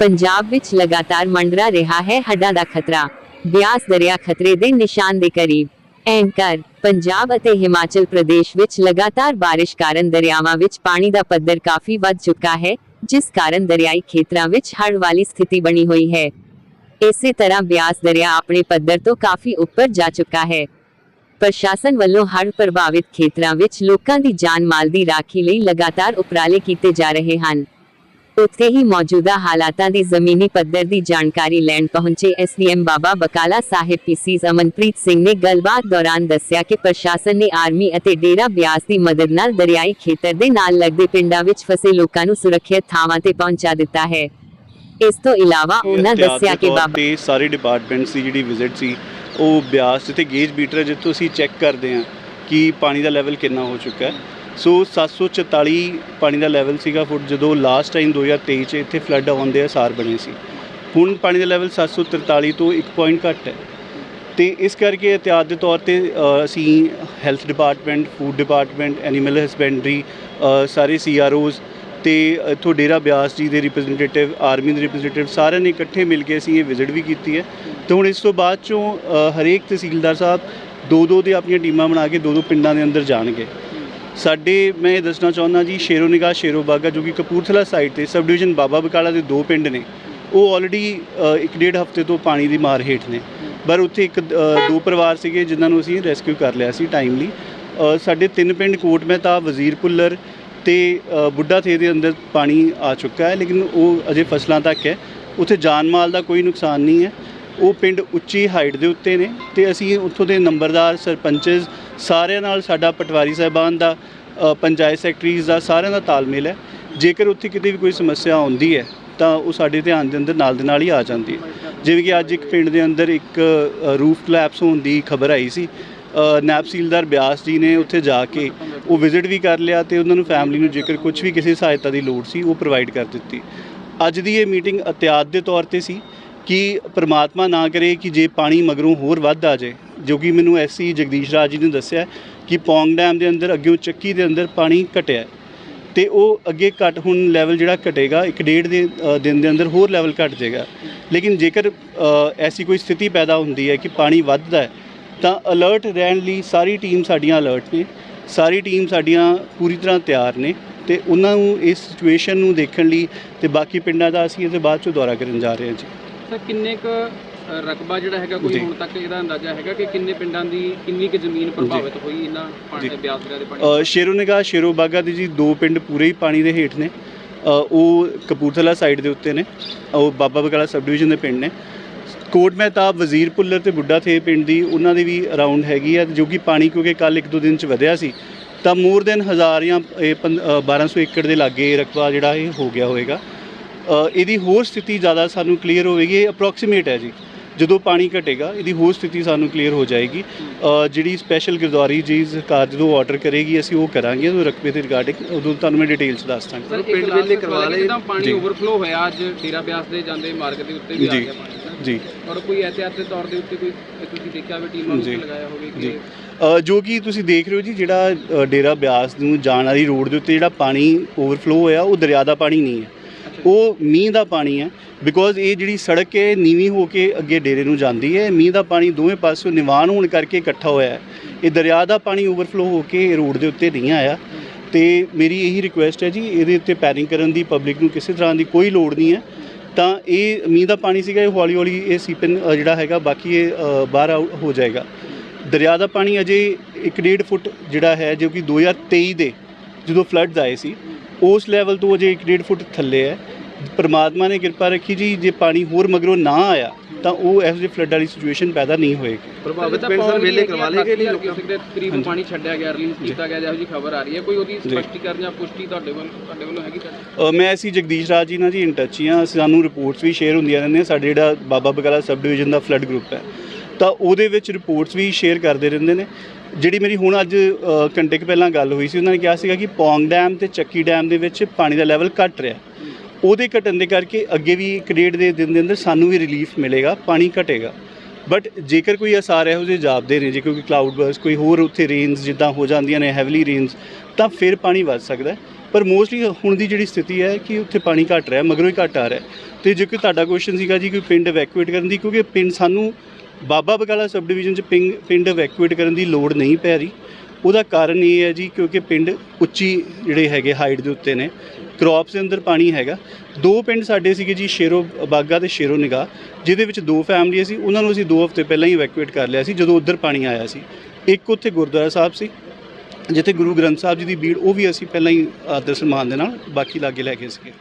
ਪੰਜਾਬ ਵਿੱਚ ਲਗਾਤਾਰ ਮੰਡਰਾ ਰਿਹਾ ਹੈ ਹੱਡਾਂ ਦਾ ਖਤਰਾ। ਬਿਆਸ ਦਰਿਆ ਖਤਰੇ ਦੇ ਨਿਸ਼ਾਨ ਦੇ ਕਰੀਬ। ਐਂਕਰ, ਪੰਜਾਬ ਅਤੇ ਹਿਮਾਚਲ ਪ੍ਰਦੇਸ਼ ਵਿੱਚ ਲਗਾਤਾਰ ਬਾਰਿਸ਼ ਕਾਰਨ ਦਰਿਆਵਾਂ ਵਿੱਚ ਪਾਣੀ ਦਾ ਪੱਧਰ ਕਾਫੀ ਵੱਧ ਚੁੱਕਾ ਹੈ, ਜਿਸ ਕਾਰਨ ਦਰਿਆਈ ਖੇਤਰਾਂ ਵਿੱਚ ਹੜ੍ਹ ਵਾਲੀ ਸਥਿਤੀ ਬਣੀ ਹੋਈ ਹੈ। ਇਸੇ ਤਰ੍ਹਾਂ ਬਿਆਸ ਦਰਿਆ ਆਪਣੇ ਪੱਧਰ ਤੋਂ ਕਾਫੀ ਉੱਪਰ ਜਾ ਚੁੱਕਾ ਹੈ। ਪ੍ਰਸ਼ਾਸਨ ਵੱਲੋਂ ਹੜ੍ਹ ਪ੍ਰਭਾਵਿਤ ਖੇਤਰਾਂ ਵਿੱਚ ਲੋਕਾਂ ਦੀ ਜਾਨ ਮਾਲ ਦੀ ਰਾਖੀ ਲਈ ਲਗਾਤਾਰ ਉਪਰਾਲੇ ਕੀਤੇ ਜਾ ਰਹੇ ਹਨ। ਉੱਥੇ ਹੀ ਮੌਜੂਦਾ ਹਾਲਾਤਾਂ ਦੀ ਜ਼ਮੀਨੀ ਪੱਧਰ ਦੀ ਜਾਣਕਾਰੀ ਲੈਣ ਪਹੁੰਚੇ ਐਸਡੀਐਮ ਬਾਬਾ ਬਕਾਲਾ ਸਾਹਿਬ ਪੀਸੀਜ਼ ਅਮਨਪ੍ਰੀਤ ਸਿੰਘ ਨੇ ਗੱਲਬਾਤ ਦੌਰਾਨ ਦੱਸਿਆ ਕਿ ਪ੍ਰਸ਼ਾਸਨ ਨੇ ਆਰਮੀ ਅਤੇ ਡੇਰਾ ਬਿਆਸ ਦੀ ਮਦਦ ਨਾਲ ਦਰਿਆਈ ਖੇਤਰ ਦੇ ਨਾਲ ਲੱਗਦੇ ਪਿੰਡਾਂ ਵਿੱਚ ਫਸੇ ਲੋਕਾਂ ਨੂੰ ਸੁਰੱਖਿਅਤ ਥਾਵਾਂ ਤੇ ਪਹੁੰਚਾ ਦਿੱਤਾ ਹੈ। ਇਸ ਤੋਂ ਇਲਾਵਾ ਉਹਨਾਂ ਦੱਸਿਆ ਕਿ ਬਾਬਾ ਤੇ ਸਾਰੇ ਡਿਪਾਰਟਮੈਂਟਸ ਦੀ ਜਿਹੜੀ ਵਿਜ਼ਿਟ ਸੀ ਉਹ ਬਿਆਸ ਜਿੱਥੇ ਗੇਜ ਮੀਟਰ ਹੈ, ਜਿੱਥੋਂ ਅਸੀਂ ਚੈੱਕ ਕਰਦੇ ਹਾਂ ਕਿ ਪਾਣੀ ਦਾ ਲੈਵਲ ਕਿੰਨਾ ਹੋ ਚੁੱਕਾ ਹੈ। ਸੋ 744 ਪਾਣੀ ਦਾ ਲੈਵਲ ਸੀਗਾ ਫੁੱਟ, ਜਦੋਂ ਲਾਸਟ ਟਾਈਮ 2023 ਚ ਇੱਥੇ ਫਲੱਡ ਆਉਣ ਦੇ ਅਸਾਰ ਬਣੇ ਸੀ। ਹੁਣ ਪਾਣੀ ਦਾ ਲੈਵਲ 743 ਤੋਂ 1 ਪੁਆਇੰਟ ਘੱਟ ਹੈ। ਤੇ ਇਸ ਕਰਕੇ ਇhtiyat ਦੇ ਤੌਰ ਤੇ ਅਸੀਂ health department food department animal husbandry ਸਾਰੇ ਸੀਆਰਓਜ਼ ਤੇ ਇੱਥੋਂ ਡੇਰਾ ਬਿਆਸ ਜੀ ਦੇ ਰਿਪਰੈਜ਼ੈਂਟੇਟਿਵ ਆਰਮੀ ਦੇ ਰਿਪਰੈਜ਼ੈਂਟੇਟਿਵ ਸਾਰਿਆਂ ਨੇ ਇਕੱਠੇ ਮਿਲ ਕੇ ਅਸੀਂ ਇਹ ਵਿਜ਼ਿਟ ਵੀ ਕੀਤੀ ਹੈ। ਤੇ ਹੁਣ ਇਸ ਤੋਂ ਬਾਅਦ ਚੋਂ ਹਰੇਕ ਤਹਿਸੀਲਦਾਰ ਸਾਹਿਬ ਦੋ ਦੋ ਦੇ ਆਪਣੀਆਂ ਟੀਮਾਂ ਬਣਾ ਕੇ ਦੋ ਦੋ ਪਿੰਡਾਂ ਦੇ ਅੰਦਰ ਜਾਣਗੇ। ਸਾਡੇ, ਮੈਂ ਇਹ ਦੱਸਣਾ ਚਾਹੁੰਦਾ ਜੀ, ਸ਼ੇਰੋ ਨਿਗਾਹ, ਸ਼ੇਰੋ ਬਾਗਾ, ਜੋ ਕਿ ਕਪੂਰਥਲਾ ਸਾਈਡ ਤੇ ਸਬ ਡਿਵੀਜ਼ਨ ਬਾਬਾ ਬਕਾਲਾ ਦੇ ਦੋ ਪਿੰਡ ਨੇ, ਉਹ ਆਲਰੇਡੀ ਇੱਕ ਡੇਢ ਹਫ਼ਤੇ ਤੋਂ ਪਾਣੀ ਦੀ ਮਾਰ ਹੇਠ ਨੇ। ਪਰ ਉੱਥੇ ਇੱਕ ਦੋ ਪਰਿਵਾਰ ਸੀਗੇ ਜਿਨ੍ਹਾਂ ਨੂੰ ਅਸੀਂ ਰੈਸਕਿਊ ਕਰ ਲਿਆ ਸੀ ਟਾਈਮਲੀ ਸਾਡੇ ਤਿੰਨ ਪਿੰਡ ਕੋਟ ਮਹਿਤਾ, ਵਜ਼ੀਰ ਪੁੱਲਰ ਤੇ ਬੁੱਢਾ ਥੇ ਦੇ ਅੰਦਰ ਪਾਣੀ ਆ ਚੁੱਕਾ ਹੈ, ਲੇਕਿਨ ਉਹ ਅਜੇ ਫਸਲਾਂ ਤੱਕ ਹੈ। ਉੱਥੇ ਜਾਨ ਮਾਲ ਦਾ ਕੋਈ ਨੁਕਸਾਨ ਨਹੀਂ ਹੈ। ਉਹ ਪਿੰਡ ਉੱਚੀ ਹਾਈਟ ਦੇ ਉੱਤੇ ਨੇ ਤੇ ਅਸੀਂ ਉੱਥੋਂ ਦੇ ਨੰਬਰਦਾਰ ਸਰਪੰਚਸ ਸਾਰਿਆਂ ਨਾਲ ਸਾਡਾ ਪਟਵਾਰੀ ਸਾਹਿਬਾਨ ਦਾ ਪੰਚਾਇਤ ਸੈਕਟਰੀਜ਼ ਦਾ ਸਾਰਿਆਂ ਦਾ ਤਾਲਮੇਲ ਹੈ। ਜੇਕਰ ਉੱਥੇ ਕਿਤੇ ਵੀ ਕੋਈ ਸਮੱਸਿਆ ਆਉਂਦੀ ਹੈ ਤਾਂ ਉਹ ਸਾਡੇ ਧਿਆਨ ਦੇ ਅੰਦਰ ਨਾਲ ਦੇ ਨਾਲ ਹੀ ਆ ਜਾਂਦੀ ਹੈ। ਜਿਵੇਂ ਕਿ ਅੱਜ ਇੱਕ ਪਿੰਡ ਦੇ ਅੰਦਰ ਇੱਕ ਰੂਫ ਕਲੈਪਸ ਹੋਣ ਦੀ ਖਬਰ ਆਈ ਸੀ। ਅ, ਬਿਆਸ ਜੀ ਨੇ ਉੱਥੇ ਜਾ ਕੇ ਉਹ ਵਿਜ਼ਿਟ ਵੀ ਕਰ ਲਿਆ ਤੇ ਉਹਨਾਂ ਨੂੰ ਫੈਮਿਲੀ ਨੂੰ ਜੇਕਰ ਕੁਝ ਵੀ ਕਿਸੇ ਸਹਾਇਤਾ ਦੀ ਲੋੜ ਸੀ ਉਹ ਪ੍ਰੋਵਾਈਡ ਕਰ ਦਿੱਤੀ। ਅੱਜ ਦੀ ਇਹ ਮੀਟਿੰਗ ਇhtiyat ਦੇ ਤੌਰ ਤੇ ਸੀ। ਕਿ ਪ੍ਰਮਾਤਮਾ ਨਾ ਕਰੇ ਕਿ ਜੇ ਪਾਣੀ ਮਗਰੋਂ ਹੋਰ ਵੱਧ ਆ ਜਾਏ। ਜੋ ਕਿ ਮੈਨੂੰ ਐਸਸੀ ਜਗਦੀਸ਼ ਰਾਜ ਜੀ ਨੇ ਦੱਸਿਆ ਕਿ ਪੌਂਗ ਡੈਮ ਦੇ ਅੰਦਰ ਅੱਗੇ ਚੱਕੀ ਦੇ ਅੰਦਰ ਪਾਣੀ ਘਟਿਆ ਹੈ। ਤੇ ਉਹ ਅੱਗੇ ਘਟ ਹੁਣ ਲੈਵਲ ਜਿਹੜਾ ਘਟੇਗਾ, ਇੱਕ ਡੇਢ ਦੇ ਦਿਨ ਦੇ ਅੰਦਰ ਹੋਰ ਲੈਵਲ ਘਟ ਜਾਏਗਾ। ਲੇਕਿਨ ਜੇਕਰ ਐਸੀ ਕੋਈ ਸਥਿਤੀ ਪੈਦਾ ਹੁੰਦੀ ਹੈ ਕਿ ਪਾਣੀ ਵੱਧਦਾ ਹੈ, ਤਾਂ ਅਲਰਟ ਰਹਿਣ ਲਈ ਸਾਰੀ ਟੀਮ ਸਾਡੀਆਂ ਅਲਰਟ ਨੇ, ਸਾਰੀ ਟੀਮ ਸਾਡੀਆਂ ਪੂਰੀ ਤਰ੍ਹਾਂ ਤਿਆਰ ਨੇ ਤੇ ਉਹਨਾਂ ਨੂੰ ਇਸ ਸਿਚੁਏਸ਼ਨ ਨੂੰ ਦੇਖਣ ਲਈ ਤੇ ਬਾਕੀ ਪਿੰਡਾਂ ਦਾ ਅਸੀਂ ਇਹਦੇ ਬਾਅਦ ਚੋਂ ਦੌਰਾ ਕਰਨ ਜਾ ਰਹੇ ਹਾਂ ਜੀ। ਸਰ ਕਿੰਨੇ ਕ ਰਕਬਾ ਜਿਹੜਾ ਹੈਗਾ ਕੋਈ। ਹੁਣ ਤੱਕ ਇਹਦਾ ਅੰਦਾਜ਼ਾ ਹੈਗਾ ਕਿ ਕਿੰਨੇ ਪਿੰਡਾਂ ਦੀ ਕਿੰਨੀ ਕੁ ਜ਼ਮੀਨ ਪ੍ਰਭਾਵਿਤ ਹੋਈ ਇਹਨਾਂ ਪਾਣੀ ਜੀ। ਬਿਆਸ ਦਰਿਆ ਦੇ ਪਾਣੀ ਸ਼ੇਰੋ ਨਿਗਾਹ ਸ਼ੇਰੋ ਬਾਗਾ ਦੇ ਜੀ ਦੋ ਪਿੰਡ ਪੂਰੇ ਹੀ ਪਾਣੀ ਦੇ ਹੇਠ ਨੇ। ਉਹ ਕਪੂਰਥਲਾ ਸਾਈਡ ਦੇ ਉੱਤੇ ਨੇ। ਉਹ ਬਾਬਾ ਬਕਾਲਾ ਸਬ ਡਿਵੀਜ਼ਨ ਦੇ ਪਿੰਡ ਨੇ। ਕੋਟ ਮਹਿਤਾਬ ਵਜ਼ੀਰ ਪੁੱਲਰ ਤੇ ਬੁੱਢਾ ਥੇ ਪਿੰਡ ਦੀ ਉਹਨਾਂ ਦੀ ਵੀ ਅਰਾਊਂਡ ਹੈਗੀ ਆ ਜੋ ਕਿ ਪਾਣੀ ਕਿਉਂਕਿ ਕੱਲ ਇੱਕ ਦੋ ਦਿਨ ਚ ਵਧਿਆ ਸੀ। ਤਾਂ ਮੋਰ ਦੈਨ ਹਜ਼ਾਰ ਜਾਂ ਇਹ ਪੰ- ਅ, 1200 ਏਕੜ ਦੇ ਲਾਗੇ ਰਕਬਾ ਜਿਹੜਾ ਇਹ ਹੋ ਗਿਆ ਹੋਵੇਗਾ ਇਹਦੀ ਹੋਰ ਸਥਿਤੀ ਜ਼ਿਆਦਾ ਸਾਨੂੰ ਕਲੀਅਰ ਹੋਵੇਗੀ ਇਹ ਅਪਰੋਕਸੀਮੇਟ ਹੈ ਜੀ ਜਦੋਂ ਪਾਣੀ ਘਟੇਗਾ ਇਹਦੀ ਹੋਰ ਸਥਿਤੀ ਸਾਨੂੰ ਕਲੀਅਰ ਹੋ ਜਾਏਗੀ ਜਿਹੜੀ ਸਪੈਸ਼ਲ ਗਿਰਦੁਆਰੀ ਜੀ ਸਰਕਾਰ ਜਦੋਂ ਆਰਡਰ ਕਰੇਗੀ ਅਸੀਂ ਉਹ ਕਰਾਂਗੇ ਉਹ ਰਕਬੇ ਦੇ ਰਿਗਾਰਡਿੰਗ ਉਦੋਂ ਤੁਹਾਨੂੰ ਮੈਂ ਡਿਟੇਲ ਚ ਦੱਸ ਦਾਂਗਾ ਸਰ ਪਿੰਡ ਵੇਲੇ ਕਰਵਾ ਲਏ ਜਿੱਦਾਂ ਪਾਣੀ ਜੀ। ਓਵਰਫਲੋ ਹੋਇਆ ਅੱਜ ਡੇਰਾ ਬਿਆਸ ਦੇ ਜਾਂਦੇ ਮਾਰਗ ਦੇ ਉੱਤੇ ਵੀ ਆ। ਗਿਆ ਪਾਣੀ। ਜੀ ਔਰ ਕੋਈ ਦੇ ਤੌਰ ਦੇ ਉੱਤੇ ਕੋਈ ਤੁਸੀਂ ਦੇਖਿਆ ਹੋਵੇ ਟੀਮਾਂ ਨੂੰ। ਲਗਾਇਆ ਹੋਵੇ ਜੀ ਜੋ ਕਿ ਤੁਸੀਂ ਦੇਖ ਰਹੇ ਹੋ ਜੀ ਜਿਹੜਾ ਡੇਰਾ ਬਿਆਸ ਨੂੰ ਜਾਣ ਵਾਲੀ ਰੋਡ ਦੇ ਉੱਤੇ ਜਿਹੜਾ ਪਾਣੀ ਓਵਰਫਲੋ ਹੋਇਆ ਉਹ ਦਰਿਆ ਦਾ ਪਾਣੀ ਨਹੀਂ ਹੈ ਉਹ ਮੀਂਹ ਦਾ ਪਾਣੀ ਹੈ ਬਿਕੋਜ਼ ਇਹ ਜਿਹੜੀ ਸੜਕ ਹੈ, ਨੀਵੀਂ ਹੋ ਕੇ ਅੱਗੇ ਡੇਰੇ ਨੂੰ ਜਾਂਦੀ ਹੈ। ਮੀਂਹ ਦਾ ਪਾਣੀ ਦੋਵੇਂ ਪਾਸਿਓਂ ਨਿਵਾਨ ਹੋਣ ਕਰਕੇ ਇਕੱਠਾ ਹੋਇਆ ਹੈ। ਇਹ ਦਰਿਆ ਦਾ ਪਾਣੀ ਓਵਰਫਲੋ ਹੋ ਕੇ ਰੋਡ ਦੇ ਉੱਤੇ ਨਹੀਂ ਆਇਆ। ਤੇ ਮੇਰੀ ਇਹੀ ਰਿਕੁਐਸਟ ਹੈ ਜੀ, ਇਹਦੇ ਉੱਤੇ ਪੈਰਿੰਗ ਕਰਨ ਦੀ ਪਬਲਿਕ ਨੂੰ ਕਿਸੇ ਤਰ੍ਹਾਂ ਦੀ ਕੋਈ ਲੋੜ ਨਹੀਂ ਹੈ। ਤਾਂ ਇਹ ਮੀਂਹ ਦਾ ਪਾਣੀ ਸੀਗਾ, ਇਹ ਹੌਲੀ ਹੌਲੀ ਇਹ ਸੀਪਨ ਜਿਹੜਾ ਹੈਗਾ, ਬਾਕੀ ਇਹ ਬਾਹਰ ਆਊਟ ਹੋ ਜਾਏਗਾ। ਦਰਿਆ ਦਾ ਪਾਣੀ ਅਜੇ 1.5 ਫੁੱਟ ਜਿਹੜਾ ਹੈ, ਜੋ ਕਿ 2023 ਦੇ ਜਦੋਂ ਫਲੱਡਸ ਆਏ ਸੀ, ਉਸ ਲੈਵਲ ਤੋਂ ਅਜੇ 1.5 ਫੁੱਟ ਥੱਲੇ ਹੈ। ਪਰਮਾਤਮਾ ਨੇ ਕਿਰਪਾ ਰੱਖੀ ਜੀ ਜੇ ਪਾਣੀ ਹੋਰ ਮਗਰੋਂ ਨਾ ਆਇਆ ਤਾਂ ਉਹ ਇਹੋ ਜਿਹੀ ਫਲੱਡ ਵਾਲੀ ਸਿਚੁਏਸ਼ਨ ਪੈਦਾ ਨਹੀਂ ਹੋਏਗੀ। ਪ੍ਰਭਾਵਿਤ ਪਿੰਡ ਸਰ ਵੇਲੇ ਕਰਵਾ ਲਏ ਕਿ ਨਹੀਂ ਲੋਕਾਂ ਦੇ ਕਰੀਬ। ਪਾਣੀ ਛੱਡਿਆ ਗਿਆ ਰਿਲੀਜ਼ ਕੀਤਾ ਗਿਆ ਜਿਹੋ ਜੀ ਖਬਰ ਆ ਰਹੀ ਹੈ। ਕੋਈ ਉਹਦੀ। ਸਪਸ਼ਟੀਕਰਨ ਜਾਂ ਪੁਸ਼ਟੀ ਤੁਹਾਡੇ ਵੱਲ ਤੁਹਾਡੇ ਵੱਲੋਂ ਹੈਗੀ ਅ, ਮੈਂ ਅਸੀਂ ਜਗਦੀਸ਼ ਰਾਜ ਜੀ ਨਾਲ ਜੀ ਇਨ ਟੱਚ ਹੀ ਹਾਂ। ਸਾਨੂੰ ਰਿਪੋਰਟਸ ਵੀ ਸ਼ੇਅਰ ਹੁੰਦੀਆਂ ਰਹਿੰਦੀਆਂ। ਸਾਡੇ ਜਿਹੜਾ ਬਾਬਾ ਬਕਾਲਾ ਸਬ ਡਿਵੀਜ਼ਨ ਦਾ ਫਲੱਡ ਗਰੁੱਪ ਹੈ। ਤਾਂ ਉਹਦੇ ਵਿੱਚ ਰਿਪੋਰਟਸ ਵੀ ਸ਼ੇਅਰ ਕਰਦੇ ਰਹਿੰਦੇ ਨੇ। ਜਿਹੜੀ ਮੇਰੀ ਹੁਣ ਅੱਜ ਅ, ਘੰਟੇ ਕੁ ਪਹਿਲਾਂ ਗੱਲ ਹੋਈ ਸੀ ਉਹਨਾਂ ਨੇ ਕਿਹਾ ਸੀਗਾ ਕਿ ਪੌਂਗ ਡੈਮ ਤੇ ਚੱਕੀ ਡੈਮ ਦੇ ਵਿੱਚ ਪਾਣੀ ਦਾ ਲੈਵਲ ਘਟ ਰਿਹਾ। ਉਹਦੇ ਘਟਣ ਦੇ ਕਰਕੇ ਅੱਗੇ ਵੀ ਇੱਕ ਡੇਢ ਦੇ ਦਿਨ ਦੇ ਅੰਦਰ ਸਾਨੂੰ ਵੀ ਰਿਲੀਫ ਮਿਲੇਗਾ, ਪਾਣੀ ਘਟੇਗਾ। ਬਟ ਜੇਕਰ ਕੋਈ ਅਸਾਰ ਇਹੋ ਜਿਹੇ ਜਾਪਦੇ ਨੇ, ਜੇ ਕੋਈ ਕਲਾਊਡ ਬਰਸ ਕੋਈ ਹੋਰ ਉੱਥੇ ਰੇਨਸ ਜਿੱਦਾਂ ਹੋ ਜਾਂਦੀਆਂ ਨੇ ਹੈਵਲੀ ਰੇਨਸ ਤਾਂ ਫਿਰ ਪਾਣੀ ਵੱਧ ਸਕਦਾ ਪਰ ਮੋਸਟਲੀ ਹੁਣ ਦੀ ਜਿਹੜੀ ਸਥਿਤੀ ਹੈ ਕਿ ਉੱਥੇ ਪਾਣੀ ਘਟ ਰਿਹਾ, ਮਗਰੋਂ ਹੀ ਘਟ ਆ ਰਿਹਾ ਹੈ। ਤੇ ਜੇ ਕੋਈ ਤੁਹਾਡਾ ਕੁਐਸਚਨ ਸੀਗਾ ਜੀ, ਕੋਈ ਪਿੰਡ ਇਵੈਕੂਏਟ ਕਰਨ ਦੀ, ਕਿਉਂਕਿ ਪਿੰਡ ਸਾਨੂੰ ਬਾਬਾ ਬਕਾਲਾ ਸਬ ਡਿਵੀਜ਼ਨ ਚ ਪਿੰਡ ਪਿੰਡ ਇਵੈਕੂਏਟ ਕਰਨ ਦੀ ਲੋੜ ਨਹੀਂ ਪੈ ਰਹੀ। ਉਹਦਾ ਕਾਰਨ ਇਹ ਹੈ ਜੀ, ਕਿਉਂਕਿ ਪਿੰਡ ਉੱਚੀ ਜਿਹੜੇ ਹੈਗੇ ਹਾਈਟ ਦੇ ਉੱਤੇ ਨੇ ਕ੍ਰੌਪਸ ਦੇ ਅੰਦਰ ਪਾਣੀ ਹੈਗਾ। ਦੋ ਪਿੰਡ ਸਾਡੇ ਸੀਗੇ ਜੀ, ਸ਼ੇਰੋ ਬਾਗਾ ਤੇ ਸ਼ੇਰੋ ਨਿਗਾਹ, ਜਿਹਦੇ ਵਿੱਚ ਦੋ ਫੈਮਲੀਆਂ ਸੀ। ਉਹਨਾਂ ਨੂੰ ਅਸੀਂ 2 ਹਫ਼ਤੇ ਪਹਿਲਾਂ ਹੀ ਇਵੈਕੂਏਟ ਕਰ ਲਿਆ ਸੀ, ਜਦੋਂ ਉੱਧਰ ਪਾਣੀ ਆਇਆ ਸੀ। ਇੱਕ ਉੱਥੇ ਗੁਰਦੁਆਰਾ ਸਾਹਿਬ ਸੀ, ਜਿੱਥੇ ਗੁਰੂ ਗ੍ਰੰਥ ਸਾਹਿਬ ਜੀ ਦੀ ਬੀੜ ਉਹ ਵੀ ਅਸੀਂ ਪਹਿਲਾਂ ਹੀ ਆਦਰ ਸਨਮਾਨ ਦੇ ਨਾਲ ਬਾਕੀ ਲਾਗੇ ਲੈ ਗਏ ਸੀਗੇ।